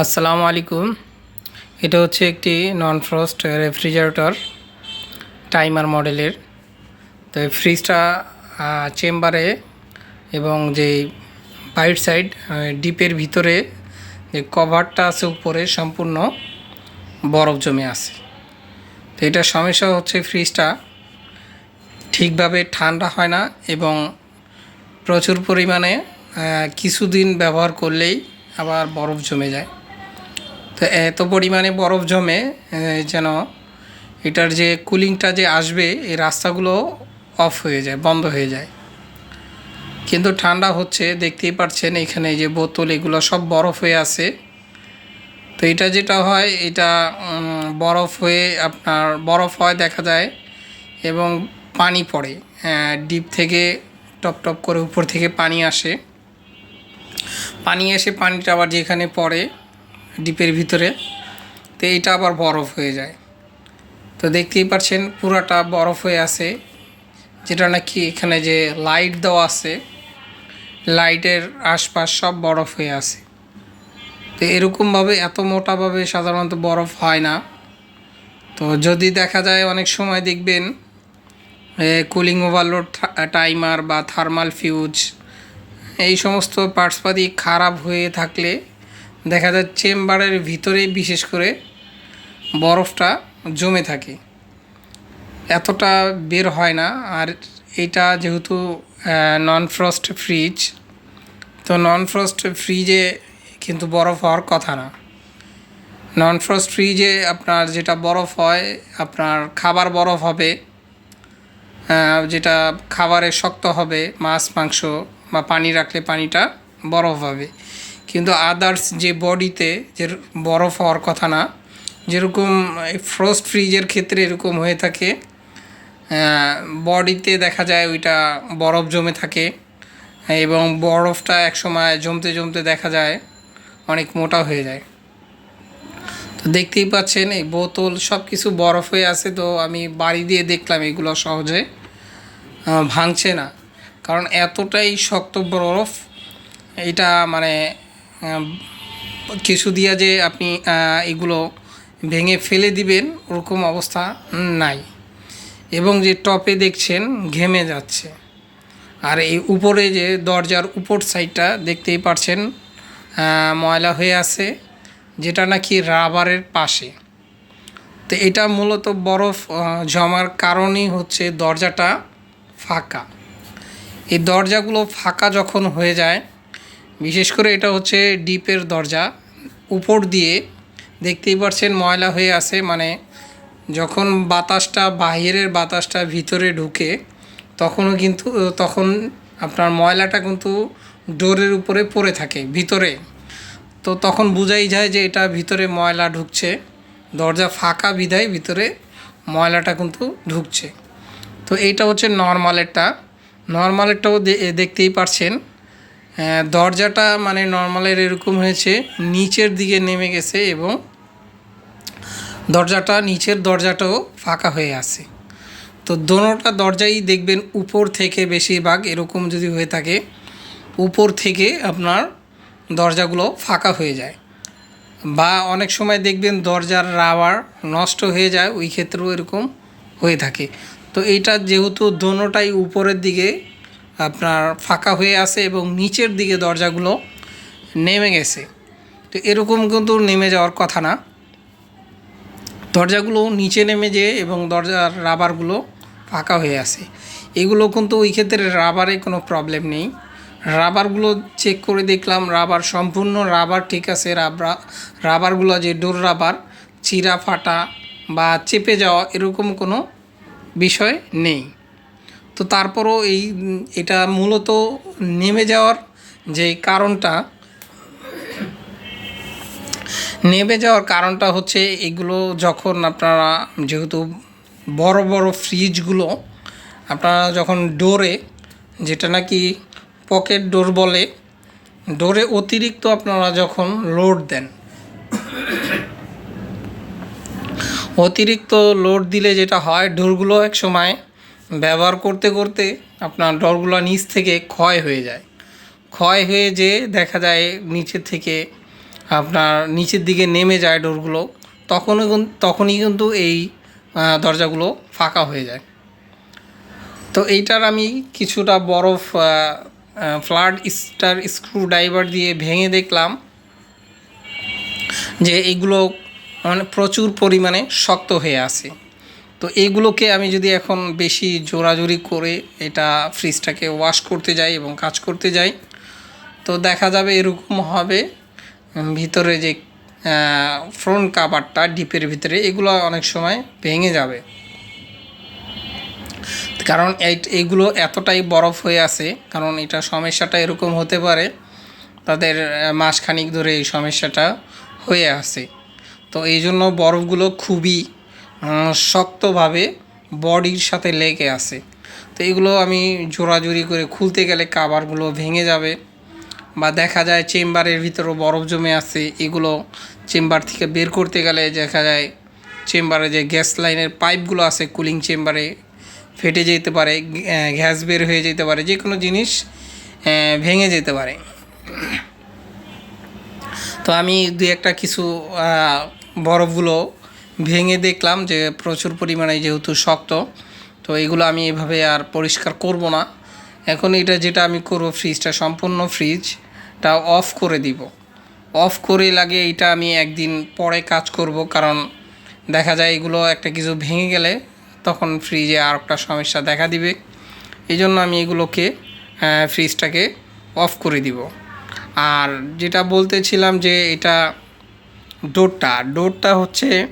আসসালামু আলাইকুম। এটা হচ্ছে একটি নন ফ্রস্ট রেফ্রিজারেটর টাইমার মডেলের তো এই ফ্রিজটা চেম্বারে এবং যে বাইট সাইড ডিপের ভিতরে যে কভারটা আছে উপরে সম্পূর্ণ বরফ জমে আছে। তো এটা সমস্যা হচ্ছে ফ্রিজটা ঠিকভাবে ঠান্ডা হয় না এবং প্রচুর পরিমাণে কিছুদিন ব্যবহার করলেই আবার বরফ জমে যায়। তো এত পরিমাণে বরফ জমে যেন এটার যে কুলিংটা যে আসবে, এই রাস্তাগুলো অফ হয়ে যায়, বন্ধ হয়ে যায়। কিন্তু ঠান্ডা হচ্ছে, দেখতেই পাচ্ছেন এখানে যে বোতল, এগুলো সব বরফ হয়ে আছে। তো এটা যেটা হয়, এটা বরফ হয়ে আপনার, বরফ হয় দেখা যায়, এবং পানি পড়ে। ডিপ থেকে টপ টপ করে উপর থেকে পানি আসে। পানি এসে পানিটা আবার যেখানে পড়ে ডিপের ভিতরে, তো এইটা আবার বরফ হয়ে যায়। তো দেখতেই পাচ্ছেন পুরাটা বরফ হয়ে আছে, যেটা নাকি এখানে যে লাইট দেওয়া আছে, লাইটের আশপাশ সব বরফ হয়ে আছে। তো এরকমভাবে এত মোটাভাবে সাধারণত বরফ হয় না। তো যদি দেখা যায় অনেক সময় দেখবেন কুলিং ওভারলোড টাইমার বা থার্মাল ফিউজ, এই সমস্ত পার্টসপাতি খারাপ হয়ে থাকলে দেখা যায় চেম্বারের ভিতরে, বিশেষ করে বরফটা জমে থাকে। এতটা বের হয় না। আর এটা যেহেতু নন ফ্রস্ট ফ্রিজ তো নন ফ্রস্ট ফ্রিজে কিন্তু বরফ হওয়ার কথা না। নন ফ্রস্ট ফ্রিজে আপনার যেটা বরফ হয়, আপনার খাবার বরফ হবে যেটা খাবারে শক্ত হবে, মাছ, মাংস বা পানি রাখলে পানিটা বরফ হবে। কিন্তু আদার্স যে বডিতে যে বরফ হওয়ার কথা না, যেরকম ফ্রস্ট ফ্রিজের ক্ষেত্রে এরকম হয়ে থাকে বডিতে দেখা যায় ওইটা বরফ জমে থাকে এবং বরফটা একসময় জমতে জমতে দেখা যায়, অনেক মোটা হয়ে যায়। তো দেখতেই পাচ্ছেন এই বোতল সব কিছু বরফ হয়ে আছে, তো আমি বাড়ি দিয়ে দেখলাম এগুলো সহজে ভাঙছে না। কারণ এতটাই শক্ত বরফ, এটা মানে কিছু দিয়া যে আপনি এগুলো ভেঙে ফেলে দিবেন, ওরকম অবস্থা নাই। এবং যে টপে দেখছেন, ঘেমে যাচ্ছে। আর এই উপরে যে দরজার উপর সাইডটা দেখতেই পারছেন ময়লা হয়ে আছে, যেটা নাকি রাবারের পাশে। তো এটা মূলত বরফ জমার কারণেই হচ্ছে দরজাটা ফাঁকা। এই দরজাগুলো ফাঁকা যখন হয়ে যায় বিশেষ করে এটা হচ্ছে ডিপের দরজা। উপর দিয়ে দেখতেই পাচ্ছেন ময়লা হয়ে আছে মানে যখন বাতাসটা, বাহিরের বাতাসটা ভিতরে ঢুকে, তখনও কিন্তু, তখন আপনার ময়লাটা কিন্তু ডোরের উপরে পড়ে থাকে, ভিতরে। তো তখন বোঝাই যায় যে এটা ভিতরে ময়লা ঢুকছে। দরজা ফাঁকা বিধায় ভিতরে ময়লাটা কিন্তু ঢুকছে। তো এইটা হচ্ছে নর্মালেরটা। নর্মালেরটাও দেখতেই পারছেন। দরজাটা মানে নর্মালের এরকম হয়েছে, নিচের দিকে নেমে গেছে এবং দরজাটা, নিচের দরজাটাও ফাঁকা হয়ে আছে। তো দোনোটা দরজাই দেখবেন উপর থেকে বেশিরভাগ এরকম যদি হয়ে থাকে, উপর থেকে আপনার দরজাগুলো ফাঁকা হয়ে যায়। বা অনেক সময় দেখবেন দরজার রাবার নষ্ট হয়ে যায়, ওই ক্ষেত্রেও এরকম হয়ে থাকে। তো এইটা যেহেতু দোনোটাই উপরের দিকে আপনার ফাঁকা হয়ে আছে এবং নিচের দিকে দরজাগুলো নেমে গেছে। তো এরকম কিন্তু নেমে যাওয়ার কথা না। দরজাগুলো নিচে নেমে যেয়ে এবং দরজার রাবারগুলো ফাঁকা হয়ে আছে। এগুলো কিন্তু ওই ক্ষেত্রে রাবারে কোনো প্রবলেম নেই। রাবারগুলো চেক করে দেখলাম, রাবার সম্পূর্ণ রাবার ঠিক আছে, রাবার, রাবারগুলো যে ডোর রাবার, চিরা ফাটা বা চেপে যাওয়া এরকম কোনো বিষয় নেই। তো তারপরও এই, এটা মূলত নেমে যাওয়ার যে কারণটা, নেমে যাওয়ার কারণটা হচ্ছে এগুলো যখন আপনারা যেহেতু বড় বড় ফ্রিজগুলো, আপনারা যখন ডোরে, যেটা নাকি পকেট ডোর বলে, ডোরে অতিরিক্ত আপনারা যখন লোড দেন, অতিরিক্ত লোড দিলে যেটা হয়, ডোরগুলো এক সময় ব্যবহার করতে করতে আপনার ডোরগুলো নিচ থেকে ক্ষয় হয়ে যায়। ক্ষয় হয়ে যে দেখা যায় নিচের থেকে আপনার নিচের দিকে নেমে যায় ডোরগুলো, তখনও তখনই কিন্তু এই দরজাগুলো ফাঁকা হয়ে যায়। তো এইটার আমি কিছুটা বরফ ফ্লাড স্টার স্ক্রু ড্রাইভার দিয়ে ভেঙে দেখলাম যে এইগুলো মানে প্রচুর পরিমাণে শক্ত হয়ে আছে। তো এইগুলোকে আমি যদি এখন বেশি জোরাজুরি করে এটা ফ্রিজটাকে ওয়াশ করতে যাই এবং কাজ করতে যাই, তো দেখা যাবে এরকম হবে। ভিতরে যে ফ্রন্ট কাভারটা ডিপের ভিতরে, এগুলো অনেক সময় ভেঙে যাবে। কারণ এই- এইগুলো এতটাই বরফ হয়ে আছে, কারণ এটা সমস্যাটা এরকম হতে পারে, তাদের মাসখানিক ধরে এই সমস্যাটা হয়ে আছে। তো এই জন্য বরফগুলো খুবই শক্তভাবে বডির সাথে লেগে আছে। তো এগুলো আমি জোরাজুরি করে খুলতে গেলে কাভারগুলো ভেঙে যাবে বা দেখা যায় চেম্বারের ভিতরেও বরফ জমে আছে। এগুলো চেম্বার থেকে বের করতে গেলে দেখা যায় চেম্বারে যে গ্যাস লাইনের পাইপগুলো আছে কুলিং চেম্বারে ফেটে যেতে পারে গ্যাস বের হয়ে যেতে পারে যে কোনো জিনিস ভেঙে যেতে পারে। তো আমি দুই একটা কিছু বরফগুলো ভেঙে দেখলাম যে প্রচুর পরিমাণে যেহেতু শক্ত, তো এগুলো আমি এভাবে আর পরিষ্কার করব না। এখন এটা যেটা আমি করব ফ্রিজটা, সম্পূর্ণ ফ্রিজটা অফ করে দিব। অফ করে লাগে এটা আমি একদিন পরে কাজ করব, কারণ দেখা যায় এগুলো একটা কিছু ভেঙে গেলে তখন ফ্রিজে আর একটা সমস্যা দেখা দিবে। এই জন্য আমি এগুলোকে ফ্রিজটাকে অফ করে দিব। আর যেটা বলতেছিলাম যে এটা ডোরটা ডোরটা হচ্ছে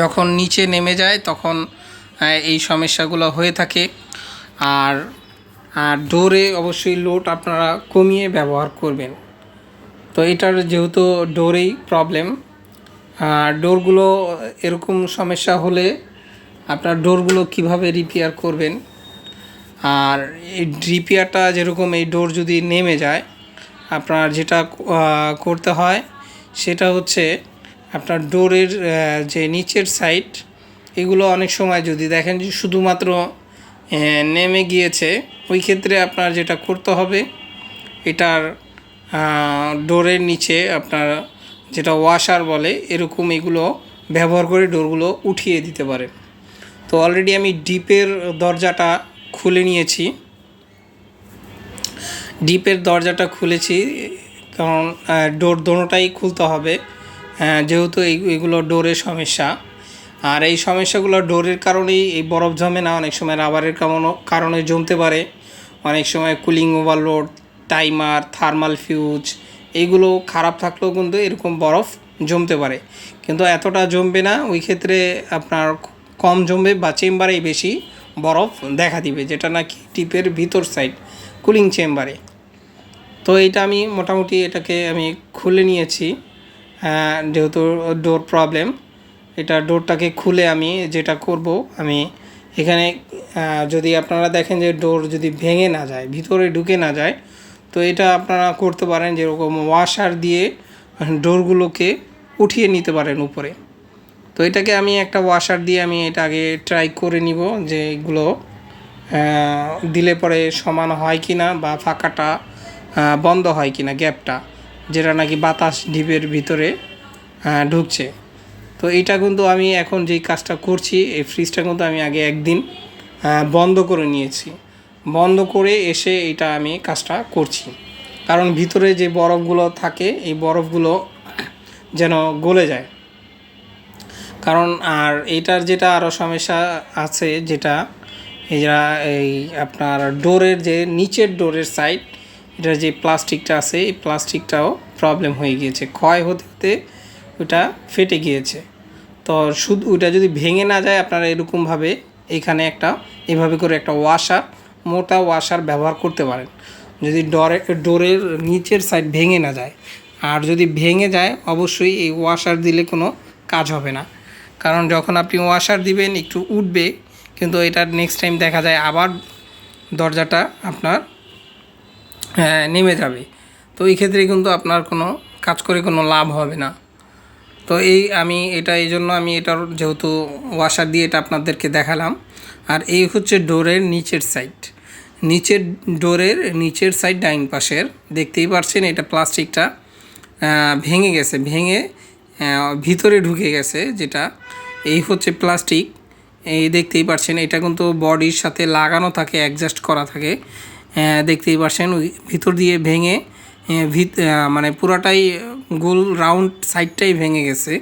যখন নিচে নেমে যায়, তখন এই সমস্যাগুলো হয়ে থাকে। আর আর ডোরে অবশ্যই লোড আপনারা কমিয়ে ব্যবহার করবেন। তো এটার যেহেতু ডোরেই প্রবলেম ডোরগুলো এরকম সমস্যা হলে আপনার ডোরগুলো কীভাবে রিপেয়ার করবেন? আর এই রিপেয়ারটা যেরকম এই ডোর যদি নেমে যায়, আপনার যেটা করতে হয়, সেটা হচ্ছে আপনার ডোরের যে নিচের সাইড এগুলো অনেক সময় যদি দেখেন যে শুধুমাত্র নেমে গিয়েছে, ওই ক্ষেত্রে আপনার যেটা করতে হবে, এটার ডোরের নিচে আপনার যেটা ওয়াশার বলে, এরকম এগুলো ব্যবহার করে ডোরগুলো উঠিয়ে দিতে পারে তো অলরেডি আমি ডিপের দরজাটা খুলে নিয়েছি। ডিপের দরজাটা খুলেছি, কারণ ডোর দোনোটাই খুলতে হবে। যেহেতু এই এগুলো ডোরের সমস্যা। আর এই সমস্যাগুলো ডোরের কারণেই এই বরফ জমে না, অনেক সময় রাবারের কারণে জমতে পারে। অনেক সময় cooling overload, timer, thermal fuse, এইগুলো খারাপ থাকলেও কিন্তু এরকম বরফ জমতে পারে। কিন্তু এতটা জমবে না, ওই ক্ষেত্রে আপনার কম জমবে বা চেম্বারেই বেশি বরফ দেখা দিবে, যেটা নাকি টিপের ভিতর সাইড কুলিং চেম্বারে। তো এইটা আমি মোটামুটি এটাকে আমি খুলে নিয়েছি। যেহেতু ডোর প্রবলেম এটা ডোরটাকে খুলে আমি যেটা করব, আমি এখানে যদি আপনারা দেখেন যে ডোর যদি ভেঙে না যায়, ভিতরে ঢুকে না যায়, তো এটা আপনারা করতে পারেন যেরকম ওয়াশার দিয়ে ডোরগুলোকে উঠিয়ে নিতে পারেন উপরে। তো এটাকে আমি একটা ওয়াশার দিয়ে আমি এটা আগে ট্রাই করে নিব যে এগুলো দিলে পরে সমান হয় কি না বা ফাঁকাটা বন্ধ হয় কি না গ্যাপটা যেটা নাকি বাতাস ডিপের ভিতরে ঢুকছে। তো এইটা কিন্তু আমি এখন যেই কাজটা করছি, এই ফ্রিজটা কিন্তু আমি আগে একদিন বন্ধ করে নিয়েছি। বন্ধ করে এসে এটা আমি কাজটা করছি। কারণ ভিতরে যে বরফগুলো থাকে, এই বরফগুলো যেন গলে যায়। কারণ আর এইটার যেটা আরও সমস্যা আছে, যেটা এই আপনার ডোরের যে নিচের ডোরের সাইড এটার যে প্লাস্টিকটা আছে, এই প্লাস্টিকটাও প্রবলেম হয়ে গিয়েছে। ক্ষয় হতে হতে ওটা ফেটে গিয়েছে। তো শুধু ওইটা যদি ভেঙে না যায়, আপনারা এরকমভাবে এখানে একটা, এভাবে করে একটা ওয়াশার মোটা ওয়াশার ব্যবহার করতে পারেন। যদি ডরে, ডোরের নিচের সাইড ভেঙে না যায়। আর যদি ভেঙে যায়, অবশ্যই এই ওয়াশার দিলে কোনো কাজ হবে না। কারণ যখন আপনি ওয়াশার দিবেন, একটু উঠবে, কিন্তু এটা নেক্সট টাইম দেখা যায়, আবার দরজাটা আপনার নেমে যাবে। তো এই ক্ষেত্রে কিন্তু আপনার কোনো কাজ করে কোনো লাভ হবে না। তো এই আমি এটা, এই জন্য আমি এটার যেহেতু ওয়াশার দিয়ে এটা আপনাদেরকে দেখালাম। আর এই হচ্ছে ডোরের নিচের সাইড নিচের ডোরের নিচের সাইড ডাইন পাশের, দেখতেই পারছেন এটা প্লাস্টিকটা ভেঙে গেছে, ভেঙে ভিতরে ঢুকে গেছে যেটা। এই হচ্ছে প্লাস্টিক। এই দেখতেই পাচ্ছেন এটা কিন্তু বডির সাথে লাগানো থাকে অ্যাডজাস্ট করা থাকে। দেখতেই পাচ্ছেন ওই ভিতর দিয়ে ভেঙে ভিত মানে পুরাটাই গোল রাউন্ড সাইডটাই ভেঙে গেছে।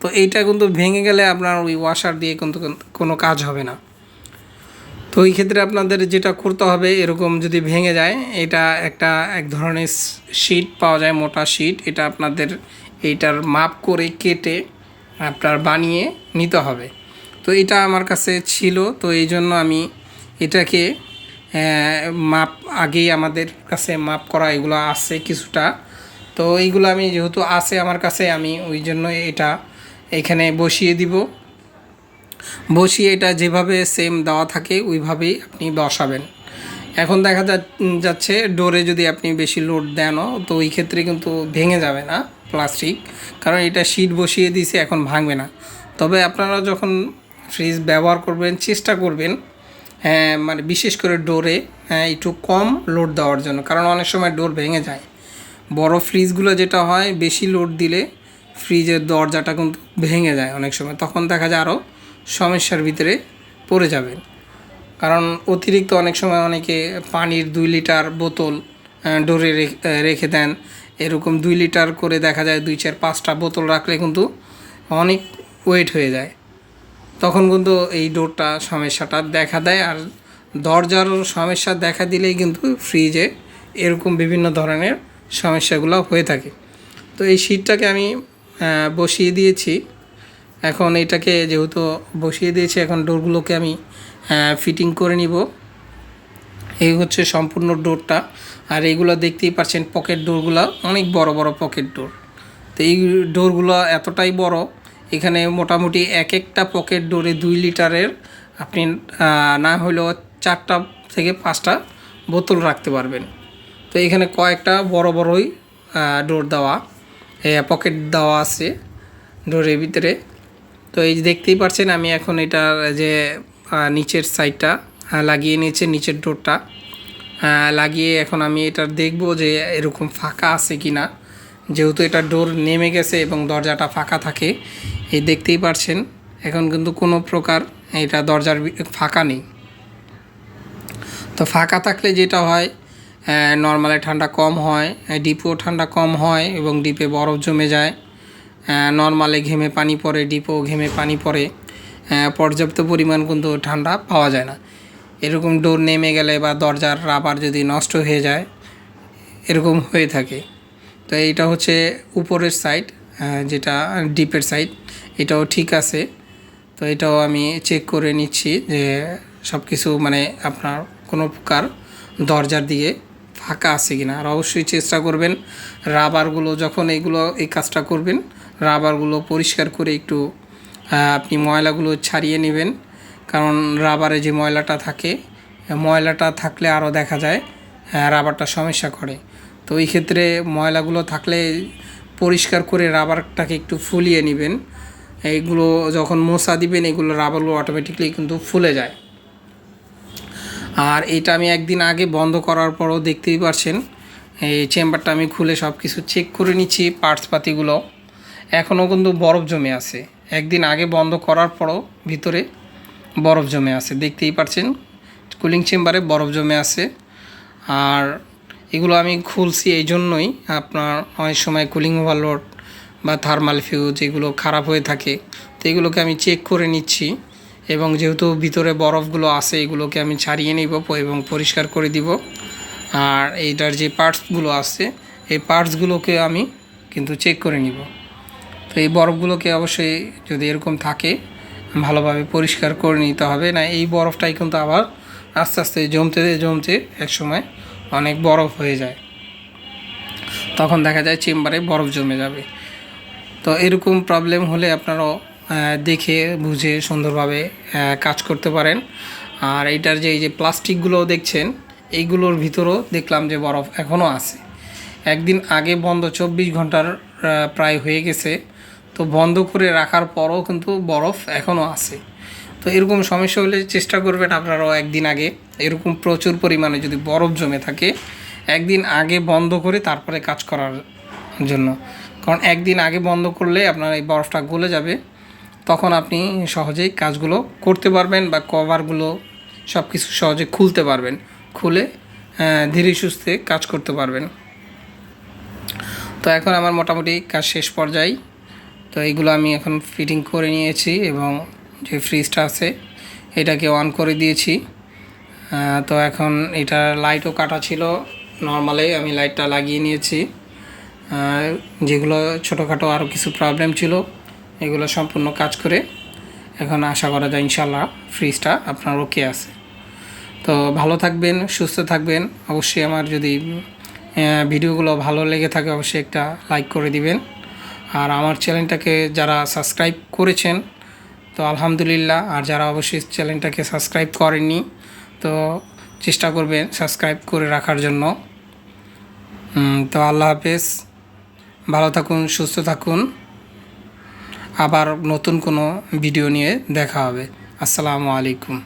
তো এইটা কিন্তু ভেঙে গেলে আপনার ওই ওয়াশার দিয়ে কিন্তু কোনো কাজ হবে না। তো এই ক্ষেত্রে আপনাদের যেটা করতে হবে, এরকম যদি ভেঙে যায়, এটা একটা এক ধরনের শিট পাওয়া যায়, মোটা শিট এটা আপনাদের এইটার মাপ করে কেটে আপনার বানিয়ে নিতে হবে। তো এটা আমার কাছে ছিল, তো এই জন্য আমি এটাকে মাপ আগেই আমাদের কাছে মাপ করা এগুলো আছে কিছুটা। তো এইগুলো আমি যেহেতু আছে আমার কাছে, আমি ওই জন্য এটা এখানে বসিয়ে দিব। বসিয়ে এটা যেভাবে সেম দেওয়া থাকে, ওইভাবেই আপনি বসাবেন। এখন দেখা যাচ্ছে ডোরে যদি আপনি বেশি লোড দেনও তো ওই ক্ষেত্রে কিন্তু ভেঙে যাবে না প্লাস্টিক কারণ এটা শীট বসিয়ে দিয়েছে, এখন ভাঙবে না। তবে আপনারা যখন ফ্রিজ ব্যবহার করবেন, চেষ্টা করবেন হ্যাঁ মানে বিশেষ করে ডোরে হ্যাঁ, একটু কম লোড দেওয়ার জন্য। কারণ অনেক সময় ডোর ভেঙে যায়। বড় ফ্রিজগুলো যেটা হয় বেশি লোড দিলে ফ্রিজের দরজাটা কিন্তু ভেঙে যায় অনেক সময়। তখন দেখা যায় আরও সমস্যার ভিতরে পড়ে যাবেন। কারণ অতিরিক্ত অনেক সময় অনেকে পানির দুই লিটার বোতল ডোরে রেখে দেন। এরকম দুই লিটার করে দেখা যায় দুই চার পাঁচটা বোতল রাখলে কিন্তু অনেক ওয়েট হয়ে যায়। তখন কিন্তু এই ডোরটা সমস্যাটা দেখা দেয় আর দরজার সমস্যা দেখা দিলেই কিন্তু ফ্রিজে এরকম বিভিন্ন ধরনের সমস্যাগুলো হয়ে থাকে। তো এই শীটটাকে আমি বসিয়ে দিয়েছি। এখন এটাকে যেহেতু বসিয়ে দিয়েছি, এখন ডোরগুলোকে আমি ফিটিং করে নিব। এই হচ্ছে সম্পূর্ণ ডোরটা। আর এইগুলো দেখতেই পাচ্ছেন পকেট ডোরগুলো অনেক বড় বড় পকেট ডোর তো এই ডোরগুলো এতটাই বড় এখানে মোটামুটি এক একটা পকেট ডোরে দুই লিটারের আপনি না হলেও চারটা থেকে পাঁচটা বোতল রাখতে পারবেন। তো এখানে কয়েকটা বড় বড়ই ডোর দেওয়া পকেট দেওয়া আছে ডোরের ভিতরে। তো এই দেখতেই পাচ্ছেন আমি এখন এটার যে নিচের সাইডটা লাগিয়ে নিয়েছে, নিচের ডোরটা। লাগিয়ে এখন আমি এটা দেখব যে এরকম ফাঁকা আছে কি না যেহেতু এটা ডোর নেমে গেছে এবং দরজাটা ফাঁকা থাকে এই দেখতেই পারছেন, এখন কিন্তু কোনো প্রকার এটা দরজার ফাঁকা নেই। তো ফাঁকা থাকলে যেটা হয় নর্মালে ঠান্ডা কম হয় ডিপেও ঠান্ডা কম হয় এবং ডিপে বরফ জমে যায়। নর্মালে ঘেমে পানি পড়ে, ডিপেও ঘেমে পানি পড়ে পর্যাপ্ত পরিমাণ কিন্তু ঠান্ডা পাওয়া যায় না। এরকম ডোর নেমে গেলে বা দরজার রাবার যদি নষ্ট হয়ে যায়, এরকম হয়ে থাকে। তো এইটা হচ্ছে উপরের সাইড যেটা ডিপের সাইড এটাও ঠিক আছে। তো এটাও আমি চেক করে নিচ্ছি যে সব কিছু মানে আপনার কোনো প্রকার দরজার দিয়ে ফাঁকা আছে কিনা। আর অবশ্যই চেষ্টা করবেন রাবারগুলো যখন এইগুলো এই কাজটা করবেন, রাবারগুলো পরিষ্কার করে একটু আপনি ময়লাগুলো ছাড়িয়ে নেবেন। কারণ রাবারে যে ময়লাটা থাকে, ময়লাটা থাকলে আরও দেখা যায় রাবারটা সমস্যা করে। তো এই ক্ষেত্রে ময়লাগুলো থাকলে পরিষ্কার করে রাবারটাকে একটু ফুলিয়ে নেবেন। এইগুলো যখন মশা দিবেন এগুলো রাবারগুলো অটোমেটিকলি কিন্তু ফুলে যায়। আর এটা আমি একদিন আগে বন্ধ করার পরও দেখতেই পারছেন, এই চেম্বারটা আমি খুলে সব কিছু চেক করে নিচ্ছি পার্টস পাতিগুলো। এখনও কিন্তু বরফ জমে আছে। একদিন আগে বন্ধ করার পরও ভিতরে বরফ জমে আছে, দেখতেই পারছেন? কুলিং চেম্বারে বরফ জমে আছে। আর এগুলো আমি খুলছি এই জন্যই, আপনার অনেক সময় কুলিং ওভারলোড বা থার্মাল ফিউজ এগুলো খারাপ হয়ে থাকে, তো এগুলোকে আমি চেক করে নিচ্ছি এবং যেহেতু ভিতরে বরফগুলো আছে, এগুলোকে আমি ছাড়িয়ে নিব এবং পরিষ্কার করে দিব। আর এইটার যে পার্টসগুলো আছে, এই পার্টসগুলোকে আমি কিন্তু চেক করে নিব। তো এই বরফগুলোকে অবশ্যই যদি এরকম থাকে, ভালোভাবে পরিষ্কার করে নিতে হবে। না, এই বরফটাই কিন্তু আবার আস্তে আস্তে জমতে জমতে একসময় অনেক বরফ হয়ে যায়। তখন দেখা যায় চেম্বারে বরফ জমে যাবে। তো এরকম প্রবলেম হলে আপনারাও দেখে, বুঝে, সুন্দরভাবে কাজ করতে পারেন। আর এইটার যে, এই যে প্লাস্টিকগুলো দেখছেন, এইগুলোর ভিতরেও দেখলাম যে বরফ এখনও আছে। একদিন আগে বন্ধ, চব্বিশ ঘণ্টার প্রায় হয়ে গেছে। তো বন্ধ করে রাখার পরও কিন্তু বরফ এখনও আছে। তো এরকম সমস্যা হলে চেষ্টা করবেন আপনারাও একদিন আগে। এরকম প্রচুর পরিমাণে যদি বরফ জমে থাকে, একদিন আগে বন্ধ করে তারপরে কাজ করার জন্য। কারণ একদিন আগে বন্ধ করলে আপনার এই বরফটা গলে যাবে, তখন আপনি সহজেই কাজগুলো করতে পারবেন বা কভারগুলো সব কিছু সহজে খুলতে পারবেন, খুলে ধীরে সুস্থে কাজ করতে পারবেন। তো এখন আমার মোটামুটি কাজ শেষ পর্যায়ে। তো এইগুলো আমি এখন ফিটিং করে নিয়েছি এবং যে ফ্রিজটা আছে, এটাকে অন করে দিয়েছি। তো এখন এটা লাইটও কাটা ছিল নর্মালি আমি লাইটটা লাগিয়ে নিয়েছি। যেগুলো ছোটোখাটো আরও কিছু প্রবলেম ছিল, এগুলো সম্পূর্ণ কাজ করে এখন আশা করা যায় ইনশাল্লাহ ফ্রিজটা আপনার ওকে আছে। তো ভালো থাকবেন, সুস্থ থাকবেন। অবশ্যই আমার যদি ভিডিওগুলো ভালো লেগে থাকে অবশ্যই একটা লাইক করে দিবেন। আর আমার চ্যানেলটাকে যারা সাবস্ক্রাইব করেছেন, তো আলহামদুলিল্লাহ, আর যারা অবশ্যই চ্যানেলটাকে সাবস্ক্রাইব করেননি, তো চেষ্টা করবেন সাবস্ক্রাইব করে রাখার জন্য। তো আল্লাহ হাফেজ। ভালো থাকুন সুস্থ থাকুন। আবার নতুন কোনো ভিডিও নিয়ে দেখা হবে। আসসালামু আলাইকুম।